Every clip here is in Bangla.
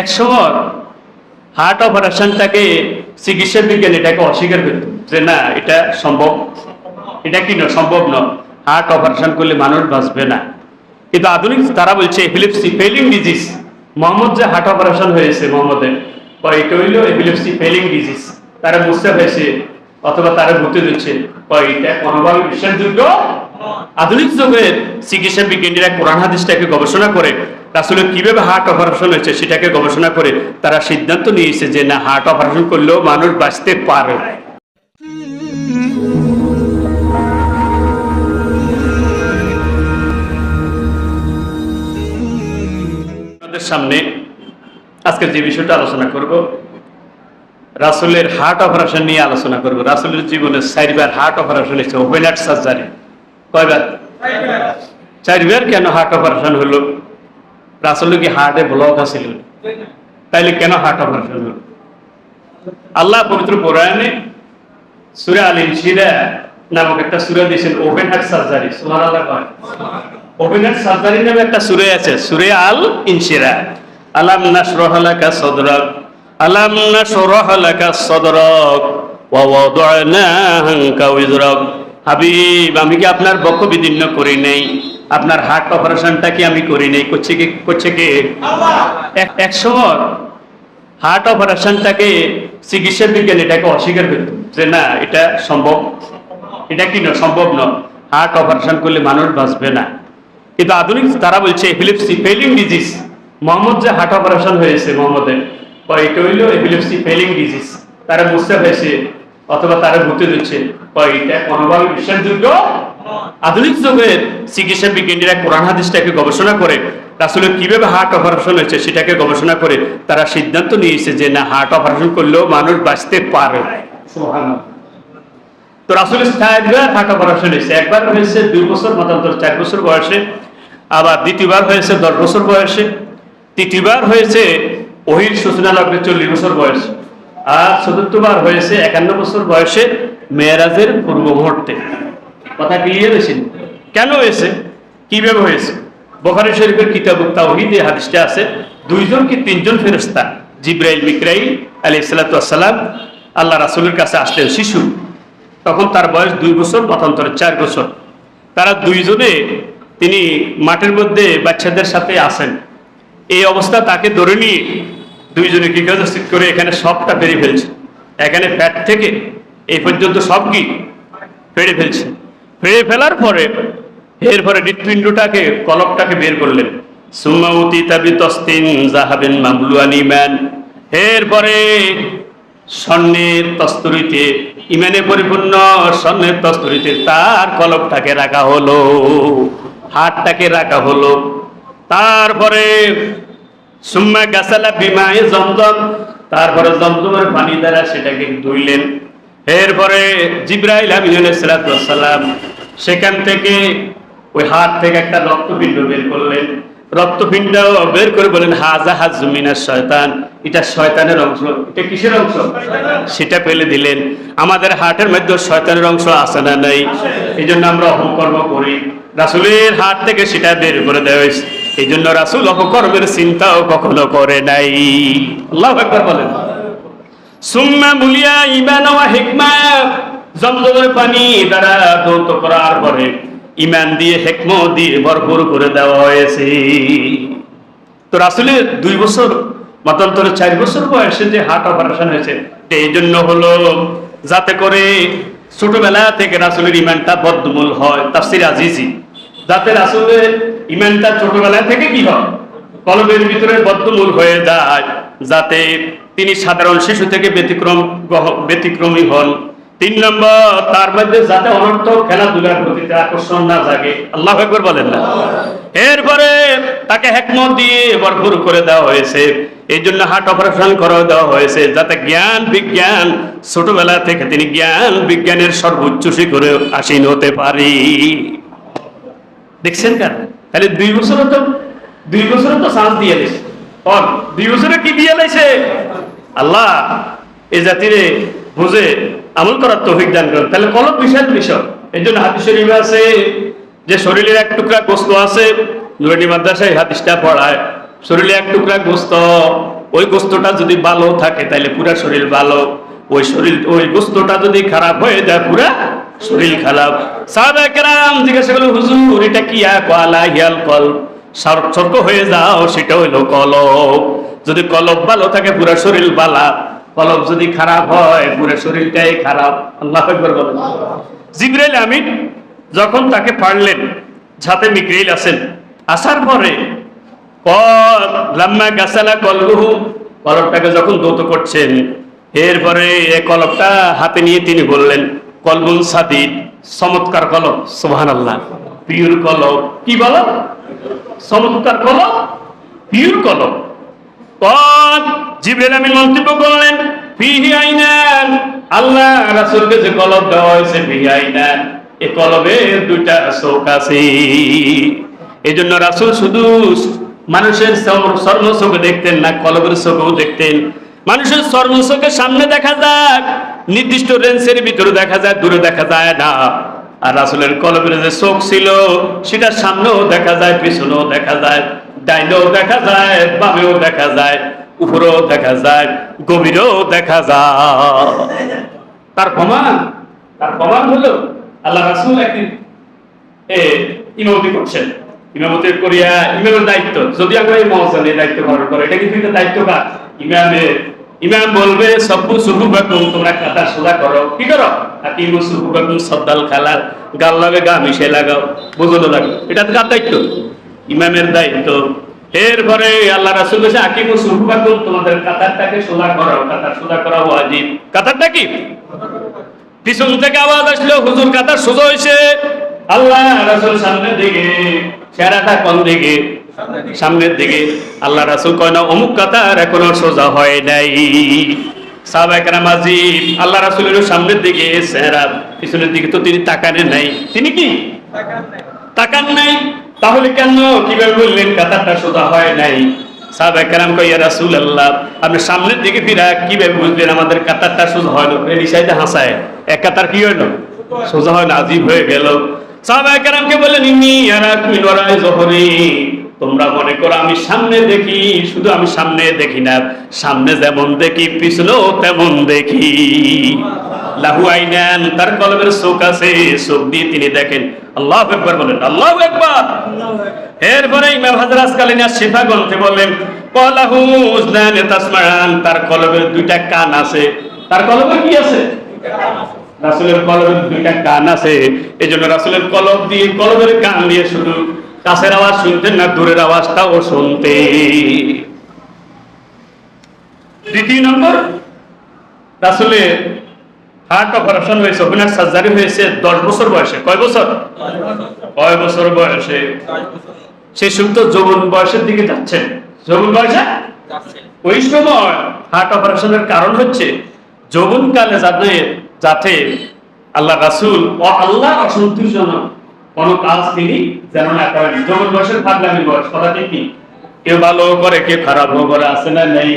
এক সময় হার্ট অপারেশনটাকে চিকিৎসা বিজ্ঞান এটাকে অস্বীকার করত যে না, এটা সম্ভব। এটা কি না, সম্ভব নয় হার্ট অপারেশন করলে মানুষ বাঁচবে না। কিন্তু আধুনিক তারা বলছে এপিলেপসি ফেলিং ডিজিজ মোহাম্মদ যে হার্ট অপারেশন হয়েছে মোহাম্মদের, বা এটা হইল এপিলেপসি ফেলিং ডিজিজ তারা বুঝতে পেরেছে অথবা তারা ভর্তি দিচ্ছে। বা এটা কোনোভাবে বিশ্বাসযোগ্য আধুনিক যুগের চিকিৎসা বিজ্ঞানীরা কোরআন হাদিসটাকে গবেষণা করে আসলে কীভাবে হার্ট অপারেশন হয়েছে সেটাকে গবেষণা করে তারা সিদ্ধান্ত নিয়েছে যে না হার্ট অপারেশন করলেও মানুষ বাঁচতে পারে। সামনে আজকে যে বিষয়টা আলোচনা করব, রাসুলের হার্ট অপারেশন নিয়ে আলোচনা করব। রাসুলের জীবনে চারবার হার্ট অপারেশন হয়েছে ওপেন হার্ট সার্জারি কয়বার চারবার কেন হার্ট অপারেশন হলো? রাসুলের কি হার্টে ব্লক আছিল? তাইলে কেন হার্ট অপারেশন হলো? আল্লাহ পবিত্র কোরআনে সুরে আল ইনশিরা নামক একটা সুরে দিয়েছেন ওপেন হার্ট সার্জারি সুবহানাল্লাহ কয়। ওপেন হার্ট একটা সুরে আছে, সুরে আল ইনশিরা আলাম নাশরাহ লাকা সাদরাক আলাম নাশরাহ লাকা সাদরাক ওয়া ওয়াদানা হাবিব, আমি কি আপনার বক্ষ বিদীর্ণ করি নেই? আপনার হার্ট অপারেশনটা কি আমি করি নেই? করছে কি করছে কি? এক- সময় হার্ট অপারেশনটাকে চিকিৎসা বিজ্ঞান এটাকে অস্বীকার করত যে না, এটা সম্ভব। এটা কি না, সম্ভব নয়। হার্ট অপারেশন করলে মানুষ বাঁচবে না। কিন্তু আধুনিক তারা বলছে এপিলেপসি ফেলিং ডিজিজ মোহাম্মদ যে হার্ট অপারেশন হয়েছে, মোহাম্মদের। বা এটা হইল এপিলেপসি ফেলিং ডিজিজ তারা বুঝতে পেরেছে অথবা তারা ভর্তি দিচ্ছে। এটা কোনোভাবে বিশ্বাসযোগ্য? আধুনিক যুগের চিকিৎসা বিজ্ঞানীরা কোরআন হাদিসটাকে গবেষণা করে আসলে কীভাবে হার্ট অপারেশন হয়েছে সেটাকে গবেষণা করে, তারা সিদ্ধান্ত নিয়েছে যে না হার্ট অপারেশন করলেও মানুষ বাঁচতে পারে। তো রাসুলের চারবার হার্ট অপারেশন হয়েছে। একবার হয়েছে দুই বছর মতান্তর, চার বছর বয়সে। আবার দ্বিতীয়বার হয়েছে দশ বছর বয়সে। তৃতীয়বার হয়েছে ওহির সূচনা লগ্নে চল্লিশ বছর বয়স। আর চতুর্থবার হয়েছে একান্ন বছর বয়সে মেয়েরাজের পূর্ব মুহূর্তে কথা ক্লিয়ার হয়েছে? কেন হয়েছে? কীভাবে হয়েছে? বোখারি শরীফের কিতাব তাওহিদ এই হাদিসটা আছে, দুইজন কি তিনজন ফেরেশতা? জিব্রাইল মিকরাইল আলাইহিস সালাম, আল্লাহ রাসুলের কাছে আসলেন শিশু। তখন তার বয়স দুই বছর মতান্তরে চার বছর। তারা দুইজনে তিনি মাঠের মধ্যে বাচ্চাদের সাথে আসেন। এই অবস্থা তাকে ধরে নিয়ে দুইজনে কাজ করে এখানে সবটা বেরিয়ে ফেলছে। এখানে ফ্যাট থেকে এই পর্যন্ত সব কি? ফেড়ে ফেলছে। ফেড়ে ফেলার পরে এরপরে হৃৎপিণ্ডটাকে কলকটাকে বের করলেন। সুমাউতি তাবি তস্তিন জাহাবেন মামলুয়ান ইমান। এরপরে স্বর্ণের তস্তরিতে, ইমানে পরিপূর্ণ স্বর্ণের তস্তরিতে তার কলকটাকে রাখা হলো। হাতটাকে রাখা হলো। তারপরে সুম্মা গাছালা বিমায়ে জমজম। তারপরে জমজমের পানি দ্বারা সেটাকে ধুইলেন। এরপরে জিব্রাইল আমিন সালাম সেখান থেকে ওই হাত থেকে একটা রক্তপিণ্ড বের করলেন। রক্তপিণ্ড বের করে বলেন হাজা হাজ জুমিনার শয়তান। এটা শয়তানের অংশ। এটা কিসের অংশ? সেটা ফেলে দিলেন। আমাদের হার্টের মধ্যে শয়তানের অংশ আছে না নাই? এই জন্য আমরা অপকর্ম করি। রাসুলের হাত থেকে সেটা বের করে দেওয়া হয়েছে। এই জন্য রাসুল অপকর্মের চিন্তাও কখনো করে নাই। আল্লাহ একবার বলেন। সুম্মা মুলিয়া ইমান ওয়া হিকমা। জমজমের পানি দ্বারা দৌত করার পরে ইমান দিয়ে হেকম দিয়ে ভরপুর করে দেওয়া হয়েছে। তো রাসুলের দুই বছর মতান্তরে চার বছর বয়সে যে হার্ট অপারেশন হয়েছে এই জন্য হলো যাতে করে ছোটবেলা থেকে রাসুলের ইমানটা বদ্ধমূল হয়। তাফসির আজিজি। যাতে রাসুলের ইমানটা ছোটবেলা থেকে কি হয়? কলবের ভিতরে বদ্ধমূল হয়ে যায়, যাতে তিনি সাধারণ শিশু থেকে ব্যতিক্রম ব্যতিক্রমী হন। তিন নম্বর, তার মধ্যে যাতে অনর্থ খেলাধুলার প্রতিতে আকর্ষণ না জাগে। আল্লাহ একবার বলেন না। এরপরে তাকে হেকমত দিয়ে ভরপুর করে দেওয়া হয়েছে। এই জন্য হার্ট অপারেশন করে দেওয়া হয়েছে, যাতে জ্ঞান, বিজ্ঞান, ছোটবেলা থেকে তিনি জ্ঞান, বিজ্ঞানের সর্বোচ্চ শিখরে আসীন হতে পারি। দেখছেন কেন? তাহলে দুই বছরে তো, দুই বছরে তো শ্বাস দিয়ে দিছে অন, দুই বছরে কি দিয়ে লাইছে আল্লাহ এই জাতিরে বুঝে আমল করার তৌফিক দান করেন। তাহলে কলব বিশাল বিষয় এই জন্য হাদিস শরীফে আছে যে শরীরের এক টুকরা গোস্ত আছে, নুরানি মাদ্রাসায় হাদিসটা পড়ায়। শরীরে এক টুকরা গোস্ত, ওই গোস্তটা যদি ভালো থাকে, তাহলে পুরা শরীর ভালো। ওই শরীর, ওই গোস্তটা যদি খারাপ হয়ে যায়, পুরা শরীর খারাপ। সাহাবা কেরাম জিজ্ঞাসা করল হুজুর, এটা কি কলা হিয়াল কল? সতর্ক হয়ে যাও, সেটা হইল কলব। যদি কলব ভালো থাকে, পুরা শরীর বালা। কলব যদি খারাপ হয়, পুরা শরীরটাই খারাপ। আল্লাহ জিব্রাইল আমিন যখন তাকে পারলেন যাতে মিকরিল আছেন। আসার পরে, পর লাম্মা গাছালা কলগুহু কলবটাকে যখন দৌত করছেন, এরপরে এই কলবটা হাতে নিয়ে তিনি বললেন কলবুল সাদিদ, চমৎকার কলব সুবহান আল্লাহ পিওর কলব কি বলো? চমৎকার কলব পিওর আমিন মন্তব্য আল্লাহ যে দুইটা এই জন্য রাসূল শুধু মানুষের সর্ব চোখে দেখতেন না কলবের চোখেও দেখতেন। মানুষের সর্ব চোখের সামনে দেখা যায় নির্দিষ্ট রেঞ্জের ভিতরে দেখা যায়, দূরে দেখা যায় না। আর রাসূলের কলবের যে চোখ ছিল সেটা সামনেও দেখা যায়, পিছনেও দেখা যায়, ডাইনেও দেখা যায়, বামেও দেখা যায়, উপরেও দেখা যায়, গভীরেও দেখা যায়। তার প্রমাণ তার প্রমাণ হলো, আল্লাহ রাসূল একদিন, এ, ইমামতি করছেন। ইমামতি করিয়া ইমামের দায়িত্ব, যদি আমরা এই মহসেন এই দায়িত্ব পালন করে, এটা কিন্তু দায়িত্ব কাজ ইমামে ইমাম বলবে, সব্বু সুহু বাকুম তোমরা কাতা সোজা করো। কি করো? হাকিমু সুহু বাকুম সদ্দাল খালার গাল লাগে গা মিশে লাগাও। বুঝলো লাগো এটা তো কার দায়িত্ব। ইমামের দায়িত্ব। এরপরে আল্লাহ রাসূল বলেছে হাকিমু সুহু বাকুম তোমাদের কাতারটাকে সোজা করো, কাতার সোজা করা ওয়াজিব। কাতারটা কি? পিছন থেকে আওয়াজ আসলো, হুজুর, কাতার সোজা হয়েছে আল্লাহ রাসূল সামনের দিকে, চেহারাটা কোন দিকে? সামনের দিকে আল্লাহ রাসূল কয় না, অমুক কাতার এখনও সোজা হয় নাই। আল্লাহ রাসূলের সামনের দিকে চেহারা পিছনের দিকে তো তিনি নাই। তিনি কি? তাকান নাই। তাহলে কেন? কীভাবে বললেন কাতারটা সোজা হয় নাই? বুঝলেন আমাদের কাতারটা সোজা এই সাইডে হাসায়। এক কাতার কি হলো সোজা হয় না, আজীব হয়ে গেল। সাহাবায়ে কেরামকে বললেন তোমরা মনে করো আমি সামনে দেখি, শুধু আমি সামনে দেখি না, সামনে যেমন দেখি, পিছনেও তেমন দেখি। লাহু আইনান, তার কলমের চোখ আছে, চোখ দিয়ে তিনি দেখেন। আল্লাহ একবার বলেন, আল্লাহ একবার এরপরে ইমাম হাজার আসকালীন শিফা গ্রন্থে বলেন, কলাহু উজনান তাসমান তার কলবের দুইটা কান আছে। তার কলবে কি আছে? রাসূলের কলবের দুইটা কান আছে। এই জন্য রাসূলের কলব দিয়ে কলবের কান দিয়ে শুধু কাছের আওয়াজ শুনতেন না দূরের আওয়াজটাও শুনতে। দ্বিতীয় নম্বর, রাসূলের হার্ট অপারেশন হয়েছে ওপেনার সার্জারি হয়েছে দশ বছর বয়সে। কয় বছর? কয় বছর বয়সে? সে সুপ্ত যৌবন বয়সের দিকে যাচ্ছে। যৌবন বয়সে? ওই সময় হার্ট অপারেশনের কারণ হচ্ছে যৌবনকালে যাতে যাতে আল্লাহ রাসুল ও আল্লাহ অসন্তুষ্টজনক কোন কাজ তিনি যেন না করেন। বয়সের পাগলামি বয়স, কথা ঠিক কি? কেউ ভালো করে, কেউ খারাপ করে, আছে না নেই?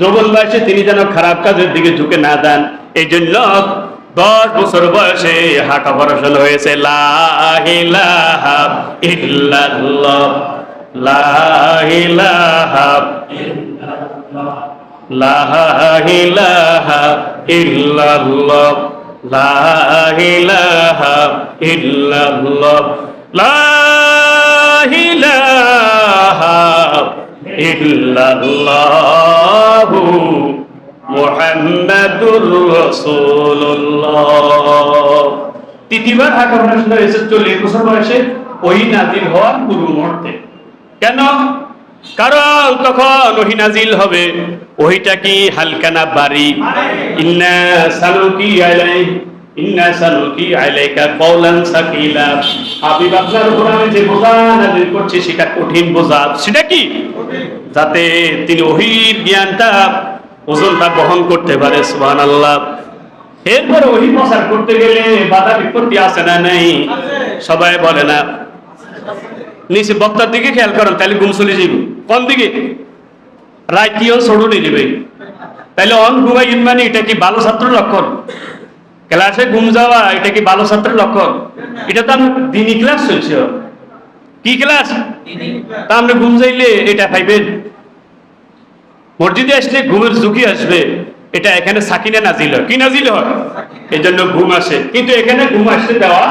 যৌবন বয়সে তিনি যেন খারাপ কাজের দিকে ঝুঁকে না দেন এই জন্য দশ বছর বয়সে হার্ট অপারেশন হয়েছে। লা ইলাহা ইল্লাল্লাহ। লা তৃতীয়বার হার্ট অপারেশন হয়েছে চল্লিশ বছর বয়সে ওই নাজিল হওয়ার পূর্ব মুহূর্তে। কেন? কারণ তখন ওহি নাজিল হবে। ওহিটা কি হালকা না বাড়ি? ইন্না সালুকি আলাই, ইন্না সালুকি আলাইকা কওলান সাকিলা। হাবিব আপনার উপর আমি যে বোঝা নাজিল করছি, সেটা কঠিন বোঝা। সেটা কি? যাতে তিনি ওহির জ্ঞানটা, ওজনটা বহন করতে পারে, সুবহানাল্লাহ। এরপরে ওহি প্রচার করতে গেলে বাধা বিপত্তি আছে না নাই? সবাই বলে না। নিচে বক্তার দিকে খেয়াল করেন তাহলে ঘুম চলে যাবে কোন দিকে? রাইতিও সরু নিয়ে যাবে তাহলে অন ঘুমাই মানে এটা কি ভালো ছাত্র লক্ষণ? ক্লাসে ঘুম যাওয়া এটা কি ভালো ছাত্রের লক্ষণ? এটা তো দিনই ক্লাস চলছে। কি ক্লাস? তা আমরা ঘুম যাইলে এটা পাইবেন। মসজিদে আসলে ঘুমের ঝুঁকি আসবে। এটা এখানে সাকিনা নাজিল হয়। কি নাজিল হয়? এই জন্য ঘুম আসে। কিন্তু এখানে ঘুম আসতে দেওয়া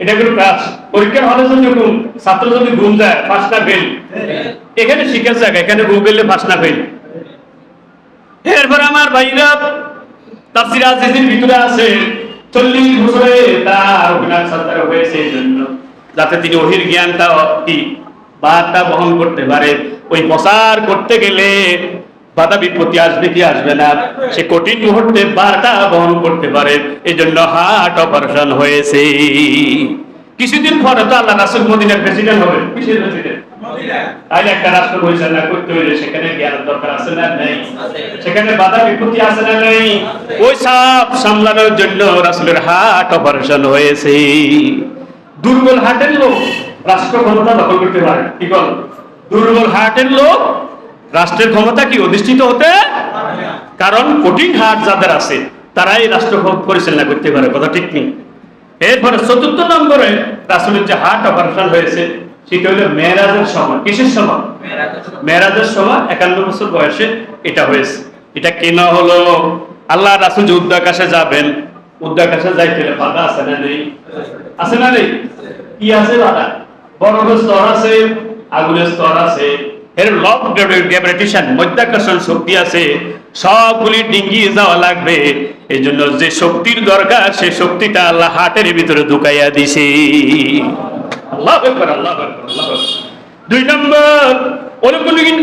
এটা কোনো ক্লাস। পরীক্ষার হলে ঘুম ছাত্র যদি ঘুম যায় না ফেল এখানে শিখার জায়গা এখানে ঘুম গেলে পাস না ফেল এরপর আমার ভাইরা তাফসির আজিজের ভিতরে আছে, চল্লিশ বছরে তার অভিনয় সত্তার হয়েছে এই জন্য, যাতে তিনি ওহির জ্ঞানটা কি বার্তা বহন করতে পারে। ওই প্রচার করতে গেলে বাধা বিপত্তি আসবে কি আসবে না, সে কঠিন মুহূর্তে বার্তা বহন করতে পারে। এই জন্য হার্ট অপারেশন হয়েছে। কিছুদিন পরে তো আল্লাহ রাসুল মদিনার প্রেসিডেন্ট হবে। কিসের প্রেসিডেন্ট একটা রাষ্ট্র পরিচালনা করতে হইলে সেখানে জ্ঞানের দরকার আছে না নেই? সেখানে বাধা বিপত্তি আছে না নেই? ওই সাপ সামলানোর জন্য রাসুলের হার্ট অপারেশন হয়েছে। দুর্বল লোক রাষ্ট্র ক্ষমতা দখল করতে পারে কি বল? দুর্বল হার্টের লোক রাষ্ট্রের ক্ষমতা কি অধিষ্ঠিত হতে কারণ কঠিন হাট যাদের আছে তারাই রাষ্ট্র পরিচালনা করতে পারে। কথা ঠিক নেই? এরপরে চতুর্থ নম্বরে রাসুলের যে হার্ট অপারেশন হয়েছে সেটা হলো মেয়েরাজের সময় কিসের সময় মেয়েরাজের সময় একান্ন বছর বয়সে এটা হয়েছে। এটা কেন হলো। আল্লাহ রাসুল যে উদ্যাকাশে যাবেন উদ্যাকাশে যাইতে বাধা আছে না নেই? আছে না নেই? কি আছে বাধা? বরফের স্তর আছে আগুনের স্তর আছে এর লব গ্র্যাভিটেশন মধ্যাকর্ষণ শক্তি আছে, সবগুলি ডিঙ্গিয়ে যাওয়া লাগবে। এই জন্য যে শক্তির দরকার সেই শক্তিটা আল্লাহ হাটের ভিতরে ঢুকাইয়া দিছে। দুই নম্বর, অলৌকিক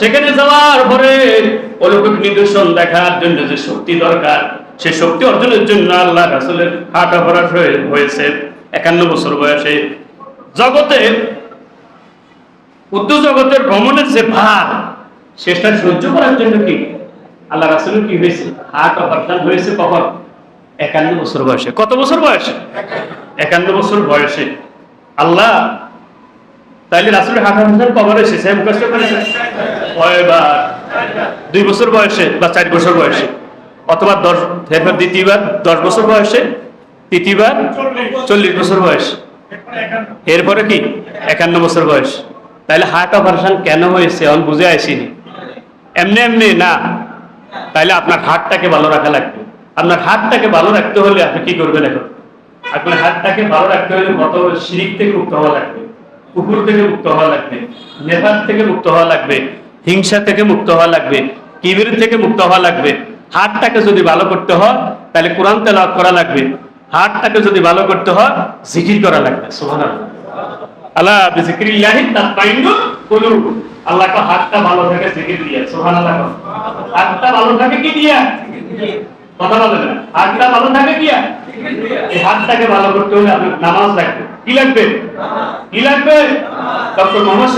সেখানে যাওয়ার পরে অলৌকিক নিদর্শন দেখার জন্য যে শক্তি দরকার, সে শক্তি অর্জনের জন্য আল্লাহ রাসুলের হাট অপরাধ হয়েছে। একান্ন বছর বয়সে। জগতে উদ্যোগ জগতের ভ্রমণের যে ভার, সেটা সহ্য করার জন্য কি? আল্লাহ রাসুলের কি হয়েছে? হার্ট অপারেশন হয়েছে কখন? একান্ন বছর বয়সে। কত বছর বয়সে? একান্ন বছর বয়সে। আল্লাহ, তাইলে রাসুলের হার্ট অপারেশন কবার এসেছে আমি কষ্ট করেছে। কয়বার? দুই বছর বয়সে বা চার বছর বয়সে? অথবা দশ, এরপর দ্বিতীয়বার, দশ বছর বয়সে? তৃতীয়বার? চল্লিশ বছর বয়স। এরপরে কি? একান্ন বছর বয়স। তাহলে হার্ট অপারেশন কেন হয়েছে? আমি বুঝে আসিনি। এমনি এমনি, না। তাহলে আপনার হার্টটাকে ভালো রাখা লাগবে। আপনার হার্টটাকে ভালো রাখতে হলে আপনি কি করবেন এখন? আপনার হার্টটাকে ভালো রাখতে হলে কত শিরিক থেকে মুক্ত হওয়া লাগবে, কুকুর থেকে মুক্ত হওয়া লাগবে, নেপাল থেকে মুক্ত হওয়া লাগবে, হিংসা থেকে মুক্ত হওয়া লাগবে, কিবির থেকে মুক্ত হওয়া লাগবে। হার্টটাকে যদি ভালো করতে হয় তাহলে কোরআন তেলাওয়াত করা লাগবে। হার্টটাকে যদি ভালো করতে হয়, জিকির করা লাগবে। সুবহানাল্লাহ। আল্লাহ বিজিক্রিল্লাহি কুলুব আল্লাহ কা হাতটা ভালো থাকে জিকির দিয়া, সুবহানাল্লাহ হাতটা ভালো থাকে কি দিয়া? কথা বলে না। হাতটা ভালো থাকে দিয়া? এই হাতটাকে ভালো করতে হলে নামাজ কি লাগবে? কি লাগবে? ডক্টর মোহাম্মদ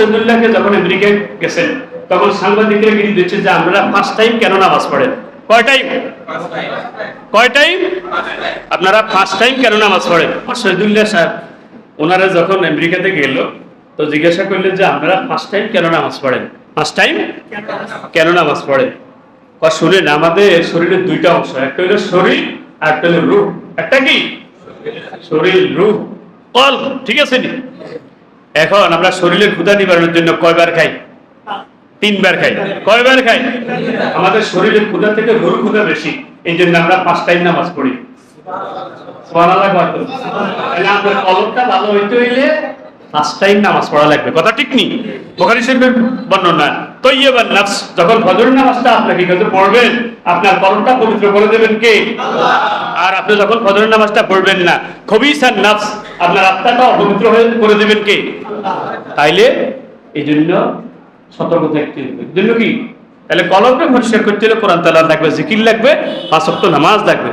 যখন আমেরিকায় গেছেন, তখন সাংবাদিকরা গিয়ে দিচ্ছে যে আমরা পাঁচ টাইম কেন নামাজ পড়েন? কয় টাইম? কয় টাইম? আপনারা ফার্স্ট টাইম কেন নামাজ পড়েন? শহীদুল্লাহ সাহেব ওনারা যখন আমেরিকাতে গেল, তো জিজ্ঞাসা করলেন যে আপনারা ফার্স্ট টাইম কেন নামাজ পড়েন? ফার্স্ট টাইম কেন নামাজ পড়েন? বা শুনেন, আমাদের শরীরের দুইটা অংশ, একটা হলো শরীর আর একটা হলো রূপ একটা কি? শরীর রূপ কল, ঠিক আছে নি? এখন আমরা শরীরের ক্ষুধা নিবারণের জন্য কয়বার খাই? তিনবার খাই। কয়বার খাই? আমাদের শরীরের ক্ষুধা থেকে রুর ক্ষুধা বেশি এই জন্য আমরা পাঁচ টাইম নামাজ পড়ি? তাহলে আপনার কলমটা ভালো হইতে হইলে ফার্স্ট টাইম নামাজ পড়া লাগবে। কথা ঠিক নি? বুখারী শরীফের বর্ণনা। তৈয়বান নাফস যখন ফজর নামাজটা আপনাকে কিন্তু পড়বেন? আপনার কলমটা পবিত্র করে দেবেন কে? আর আপনি যখন ফজর নামাজটা পড়বেন না খবিসান নাফস আপনার আত্মাটা অপবিত্র হয়ে করে দেবেন কে? তাইলে এই জন্য সতর্ক থাকতে হবে। জন্য কি? তাহলে কলমটা পরিষ্কার করতে হলে কোরআন তালা লাগবে জিকির লাগবে পাঁচ নামাজ লাগবে।